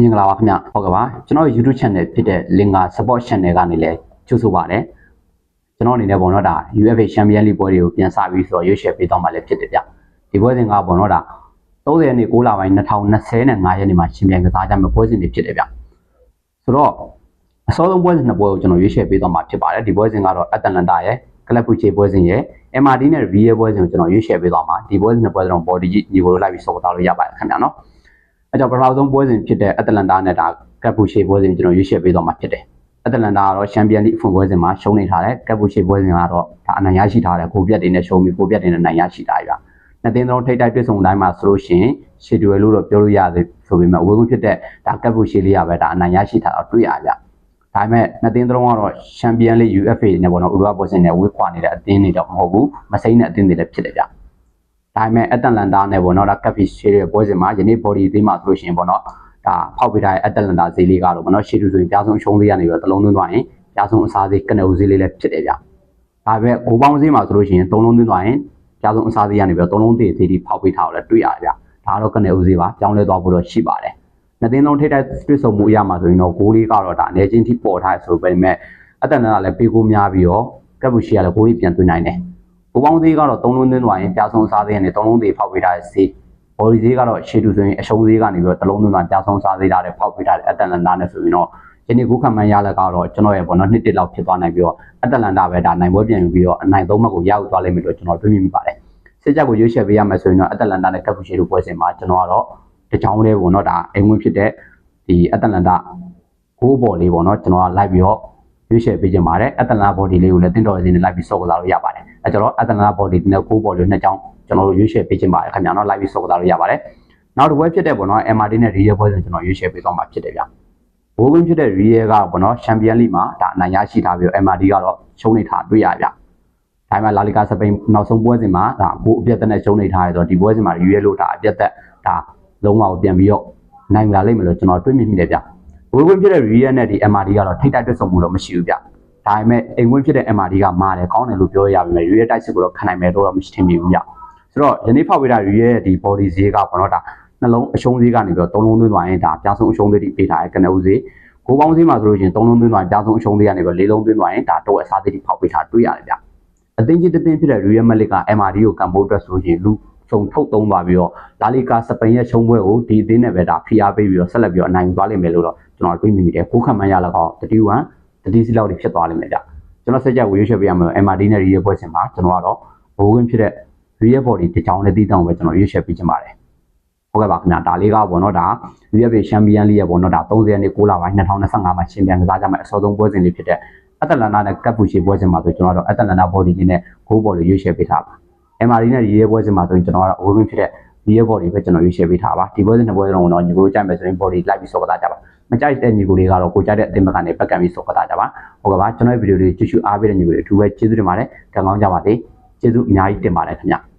မင်္ဂလာပါခင်ဗျဟုတ်ကဲ့ပါကျွန်တော် YouTube channel ဖြစ်တဲ့ Linga Support Channel ကနေလည်းကြိုဆိုပါတယ်ကျွန်တော်အနေနဲ့ပေါ့နော်ဒါ UFA Champion League ပွဲတွေကိုပြန်စပြီးဆိုတော့ရွေးချယ်ပေးတော့မှလည်းဖြစ်တယ်ဗျဒီပွဲစဉ်ကပေါ့နော်ဒါ30ရက်နေ့6လပိုင်း2025ရက်နေ့မှာရှင်ပြန်ကစားကြမယ့်ပွဲစဉ်တွေဖြစ်တယ်ဗျဆိုတော့အစောဆုံးပွဲစဉ်နှစ်ပွဲကိုကျွန်တော်ရွေးချယ်ပေးတော့မှဖြစ်ပါတယ်ဒီပွဲစဉ်ကတော့ Atalanta ရဲ့ Club Puche ပွဲစဉ်ရဲ့ MRD နဲ့ V ရဲ့ပွဲစဉ်ကိုကျွန်တော်ရွေးချယ်ပေးတော့မှာဒီပွဲစဉ်နှစ်ပွဲစလုံး body ကြီးညီကိုလိုက်ပြီးစော်သားလို့ရပါတယ်ခင်ဗျာနော် အဲကြောင့်ပထမဆုံးပွဲစဉ်ဖြစ်တဲ့အက်တလန်တာနဲ့ဒါကပ်ပူရှေပွဲစဉ်ကျွန်တော်ရွေးချယ်ပေးတော့မှာဖြစ်တယ်။အက်တလန်တာကတော့ချန်ပီယံလိအဖွင့်ပွဲစဉ်မှာရှုံးနေထားတယ်။ကပ်ပူရှေပွဲစဉ်ကတော့ဒါအနိုင်ရရှိထားတယ်။ကိုပြက်တွေနဲ့ရှုံးပြီးကိုပြက်တွေနဲ့နိုင်ရရှိထားပြီ။နှစ်သင်းသုံးထိပ်တိုက်တွေ့ဆုံတိုင်းမှာဆိုလို့ရှိရင်ရှေတွယ်လို့တော့ပြောလို့ရသေးဆိုပေမဲ့အဝေးကူဖြစ်တဲ့ဒါကပ်ပူရှေလေးရပဲဒါအနိုင်ရရှိထားတော့တွေ့ရဗျ။ဒါပေမဲ့နှစ်သင်းသုံးကတော့ချန်ပီယံလိ UFA နဲ့ပေါ့နော်ဥရောပပွဲစဉ်နဲ့ဝေးခွာနေတဲ့အသင်းတွေတော့မဟုတ်ဘူး။မစိမ့်တဲ့အသင်းတွေလည်းဖြစ်တယ်ဗျ။ ဒါပေမဲ့အက်တလန်တာနဲ့ပေါ့နော်ဒါကပ်ပီရှေရဲ့ပွဲစဉ်မှာယနေ့ body သေးမှာဆိုလို့ရှိရင်ပေါ့နော်ဒါဖောက်ပေးထားတဲ့အက်တလန်တာဈေးလေးကတော့မနော်ရှေ့တူဆိုရင်ပြားဆုံးအရှုံးသေးရနေပြီးတော့တလုံးသွင်းသွားရင်ပြားဆုံးအစားသေးကနဦးဈေးလေးလည်းဖြစ်တယ်ဗျ။ဒါပေမဲ့ကိုပေါင်းဈေးမှာဆိုလို့ရှိရင်သုံးလုံးသွင်းသွားရင်ပြားဆုံးအစားသေးရနေပြီးတော့သုံးလုံးသေးသေးဒီဖောက်ပေးထားတော့လည်းတွေ့ရတယ်ဗျ။ဒါကတော့ကနဦးဈေးပါပြောင်းလဲသွားဖို့တော့ရှိပါတယ်။နှစ်သိန်းလုံးထိပ်တိုက်တွေ့ဆုံမှုအရမှာဆိုရင်တော့ဂိုးလေးကတော့ဒါအနေချင်းထိပေါ်ထားဆိုပေမဲ့အက်တလန်တာလည်းပေးကိုများပြီးတော့ကပ်ဘူရှီကလည်းဂိုးလေးပြန်သွင်းနိုင်တယ်။ ကိုပေါင်းဈေးကတော့သုံးလုံးသွင်းသွားရင်ပြားဆုံးအစားသေးရနေသုံးလုံးသေးဖောက်ပေးထားတဲ့ဈေးဘော်ဒီဈေးကတော့ရှေ့တူဆိုရင်အရှုံးဈေးကနေပြီးတော့တလုံးသွင်းတာကြားဆုံးစားသေးတာတွေဖောက်ပေးထားတဲ့အက်တလန်တာနဲ့ဆိုရင်တော့ယနေ့ခုခံမှန်းရလက်ကတော့ကျွန်တော်ရဲ့ဘောနော်နှစ်တစ်လောက်ဖြစ်သွားနိုင်ပြီးတော့အက်တလန်တာပဲဒါနိုင်ပွဲပြန်ယူပြီးတော့အနိုင်သုံးမှတ်ကိုရယူသွားလိမ့်မယ်လို့ကျွန်တော်တွေးမိမိပါတယ်စစ်ချက်ကိုရွေးချယ်ပေးရမယ်ဆိုရင်တော့အက်တလန်တာနဲ့ကပ်ပူရှေတို့ပွဲစဉ်မှာကျွန်တော်ကတော့တချောင်းလေးပေါ့နော်ဒါအိမ်ဝင်ဖြစ်တဲ့ဒီအက်တလန်တာဂိုးဘော်လေးပေါ့နော်ကျွန်တော်ကလိုက်ပြီးတော့ရွေးချယ်ပေးခြင်းပါတယ်အက်တလန်ဘော်ဒီလေးကိုလည်းတင်းတော်ရင်းနဲ့လိုက်ပြီးစော့ကစားလို့ရပါတယ် အဲကျွန်တော်အက်တလန်ဘော်ဒီနဲ့ဂိုးဘော်လေးနှစ်ချောင်းကျွန်တော်တို့ရွေးချယ်ပေးခြင်းပါတယ်ခင်ဗျာနော်လိုက်ပြီးစော့ကစားလို့ရပါတယ်နောက်တစ်ပွဲဖြစ်တဲ့ပေါ့နော် MRD နဲ့ Real ပွဲစဉ်ကျွန်တော်ရွေးချယ်ပေးသွားမှာဖြစ်တယ်ဗျဘိုးကွင်းဖြစ်တဲ့ Real ကပေါ့နော် Champion League မှာဒါအနိုင်ရရှိထားပြီးတော့ MRD ကတော့ရှုံးနေထားတွေ့ရဗျဒါပေမဲ့ La Liga စပိန်နောက်ဆုံးပွဲစဉ်မှာဒါကိုအပြတ်သက်နဲ့ရှုံးနေထားရတော့ဒီပွဲစဉ်မှာ Real လို့ဒါအပြတ်သက်ဒါလုံးဝပြန်ပြီးတော့နိုင်လာလိမ့်မယ်လို့ကျွန်တော်တွေးမိမိတယ်ဗျဘိုးကွင်းဖြစ်တဲ့ Real နဲ့ဒီ MRD ကတော့ထိတ်တိုက်တွေ့ဆုံမှုတော့မရှိဘူးဗျ ဒါပေမဲ့အိမ်ဝင်ဖြစ်တဲ့ MRD ကမာတယ်ကောင်းတယ်လို့ပြောရပါမယ် Real တိုက်စစ်ကိုတော့ခံနိုင်မယ်တော့မရှိထင်မိဘူးဗျဆိုတော့ယနေ့ဖောက်ပေးတာ Real ရဲ့ဒီ body ဈေးကပေါ့နော်ဒါနှလုံးအရှုံးသေးကနေပြီးတော့သုံးလုံးသွင်းသွားရင်ဒါပြားဆုံးအရှုံးသေးတိပေးထားတဲ့ကနဦးသေးကိုပေါင်းသေးမှာဆိုလို့ရှိရင်သုံးလုံးသွင်းသွားရင်ပြားဆုံးအရှုံးသေးကနေပြီးတော့လေးလုံးသွင်းသွားရင်ဒါတော့အစားသေးတိဖောက်ပေးထားတွေ့ရတယ်ဗျအသင်းကြီးတစ်သင်းဖြစ်တဲ့ Real Madrid က MRD ကိုကံပိုးအတွက်ဆိုရင်လူစုံထုတ်သုံးသွားပြီးတော့လာလီကာစပိန်ရဲ့ရှုံးပွဲကိုဒီအသင်းနဲ့ပဲဒါဖိအားပေးပြီးတော့ဆက်လက်ပြီးတော့အနိုင်ယူသွားလိမ့်မယ်လို့တော့ကျွန်တော်တွေးမိမိတယ်ကိုခံမှန်းရလောက် တော့31 30စီလောက်တွေဖြစ်သွားလိမ့်မယ်ဗျကျွန်တော်စက်ကြဝေရွှေ့ပေးရမယ် MRD နဲ့ Real ပွဲစဉ်မှာကျွန်တော်ကတော့ဘိုးဝင်ဖြစ်တဲ့ Real Body တကြောင်နဲ့တည်တောင်းပဲကျွန်တော်ရွေးချယ်ပေးချင်ပါတယ်ဟုတ်ကဲ့ပါခင်ဗျာဒါလေးကပေါ့နော်ဒါ UEFA Champions League ရဲ့ပေါ့နော်ဒါ30ရက်နေ့6လပိုင်း2025မှာရှင်ပြန်ကစားကြမယ့်အစောဆုံးပွဲစဉ်လေးဖြစ်တဲ့အက်တလန်နာနဲ့ကပ်ပူရှီပွဲစဉ်မှာဆိုကျွန်တော်တို့အက်တလန်နာ body လေးနဲ့ဂိုးဘော်လေးရွေးချယ်ပေးထားပါ MRD နဲ့ရေးရဲပွဲစဉ်မှာဆိုရင်ကျွန်တော်ကတော့ over ဖြစ်တဲ့ရေးရဲ body ပဲကျွန်တော်ရွေးချယ်ပေးထားပါဒီပွဲစဉ်နှစ်ပွဲလုံးတော့ညီကိုကြိုက်မယ်ဆိုရင် body လိုက်ပြီးစောကစားကြပါ မကြိုက်တဲ့ညီကိုလေးကတော့ကိုကြိုက်တဲ့အသင်းဘက်ကနေပက်ကံပြီးစောကစားကြပါဟုတ်ကဲ့ပါကျွန်တော်ရဲ့ဗီဒီယိုလေးကြည့်ရှုအားပေးတဲ့ညီကိုလေးအထူးပဲကျေးဇူးတင်ပါတယ်ကံကောင်းကြပါစေကျေးဇူးအများကြီးတင်ပါတယ်ခင်ဗျ